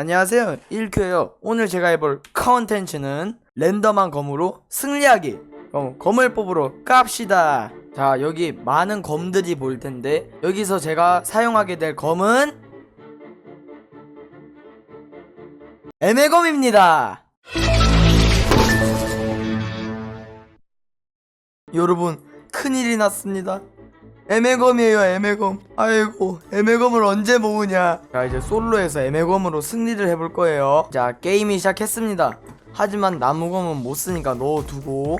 안녕하세요. 1큐예요. 오늘 제가 해볼 컨텐츠는 랜덤한 검으로 승리하기. 어, 검을 뽑으러 깝시다. 자 여기 많은 검들이 보일 텐데 여기서 제가 사용하게 될 검은 애매검입니다. 여러분 큰일이 났습니다 애매검이에요 애매검. 아이고 애매검을 언제 모으냐. 자 이제 솔로에서 애매검으로 승리를 해볼 거예요. 자 게임이 시작했습니다. 하지만 나무검은 못 쓰니까 넣어두고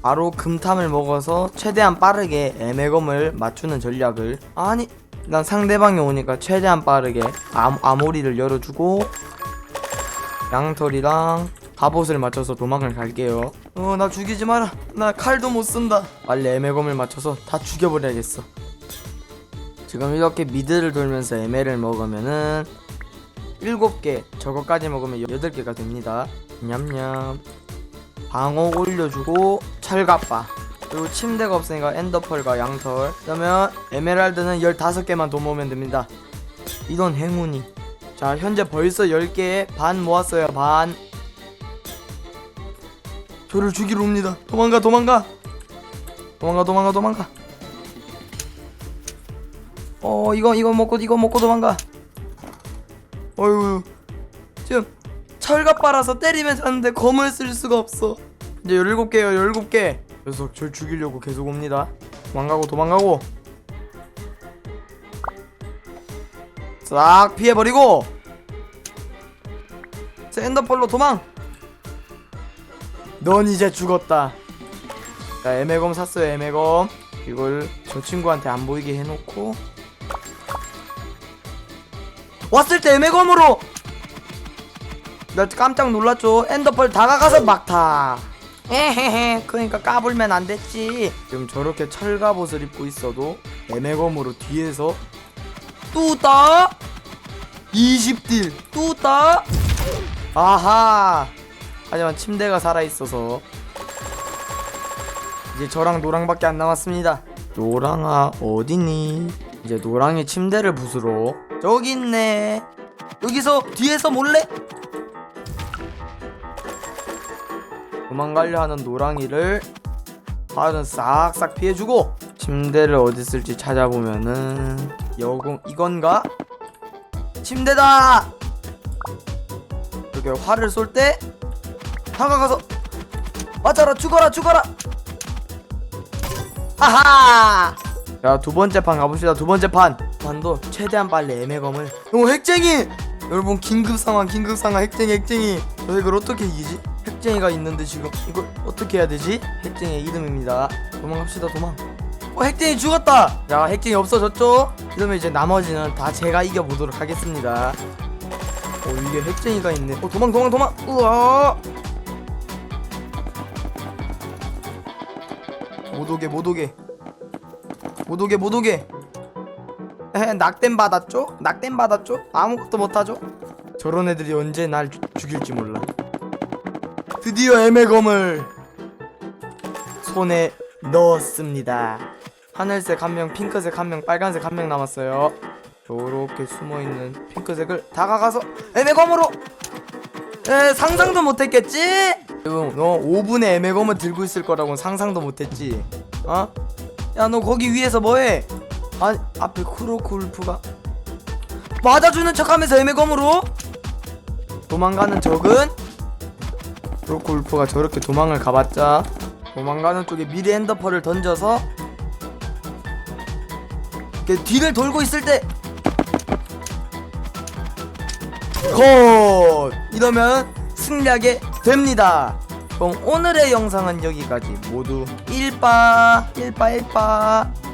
바로 금탐을 먹어서 최대한 빠르게 애매검을 맞추는 전략을. 아니 난 상대방이 오니까 최대한 빠르게 암, 아모리를 열어주고 양털이랑 갑옷을 맞춰서 도망을 갈게요. 어 나 죽이지 마라. 나 칼도 못 쓴다. 빨리 애매검을 맞춰서 다 죽여버려야겠어. 지금 이렇게 미드를 돌면서 애매를 먹으면은 7개 저거까지 먹으면 8개가 됩니다. 냠냠. 방어 올려주고 철갑바. 그리고 침대가 없으니까 엔더펄과 양털. 그러면 에메랄드는 15개만 더 모으면 됩니다. 이런 행운이. 자 현재 벌써 10개에 반 모았어요 반 저를 죽이러 옵니다. 도망가 도망가. 도망가 도망가 도망가. 어 이거 이거 먹고 이거 먹고 도망가. 어휴. 지금 철갑바라서 때리면 자는데 검을 쓸 수가 없어. 이제 17개요 17개. 녀석 절 죽이려고 계속 옵니다. 도망가고 도망가고. 싹 피해버리고. 샌더펄로 도망 넌 이제 죽었다. 자 애매검 샀어요 애매검. 이걸 저 친구한테 안 보이게 해놓고. 왔을 때 애매검으로! 나 깜짝 놀랐죠? 엔더펄 다가가서 막타. 에헤헤. 그러니까 까불면 안 됐지. 지금 저렇게 철갑옷을 입고 있어도 애매검으로 뒤에서 뚜따? 20딜. 뚜따? 아하 하지만 침대가 살아있어서 이제 저랑 노랑밖에 안 남았습니다 노랑아 어디니 이제 노랑이 침대를 부수러 저기 있네 여기서 뒤에서 몰래 도망가려 하는 노랑이를 하는 싹싹 피해주고 침대를 어디 쓸지 찾아보면은 여공 이건가? 침대다! 이렇게 활을 쏠때 다가가서 맞아라 죽어라 죽어라. 아하! 자 두 번째 판 가봅시다. 두 번째 판. 판도 최대한 빨리 애매검을. 오 핵쟁이! 여러분 긴급 상황 긴급 상황 핵쟁이 핵쟁이. 저 이걸 어떻게 이기지? 핵쟁이가 있는데 지금 이걸 어떻게 해야 되지? 핵쟁이의 이름입니다. 도망갑시다 도망. 어 핵쟁이 죽었다! 자 핵쟁이 없어졌죠? 그러면 이제 나머지는 다 제가 이겨보도록 하겠습니다. 어 이게 핵쟁이가 있네. 어 도망 도망 도망! 우와 못 오게 못 오게 못 오게 못 오게 에헤 낙댐 받았죠? 낙댐 받았죠? 아무것도 못하죠? 저런 애들이 언제 날 주- 죽일지 몰라 드디어 애매검을 손에 넣었습니다 하늘색 한 명, 핑크색 한 명, 빨간색 한 명 남았어요 저렇게 숨어있는 핑크색을 다가가서 애매검으로 에 상상도 못했겠지? 형, 너 5분에 애매검을 들고 있을 거라고는 상상도 못했지 어? 야 너 거기 위에서 뭐해? 아 앞에 크로쿨프가 맞아주는 척하면서 애매검으로 도망가는 적은 크로쿨프가 저렇게 도망을 가봤자 도망가는 쪽에 미리 엔더펄을 던져서 뒤를 돌고 있을 때 컷! 이러면 승리하게 됩니다. 그럼 오늘의 영상은 여기까지 모두 일빠 일빠 일빠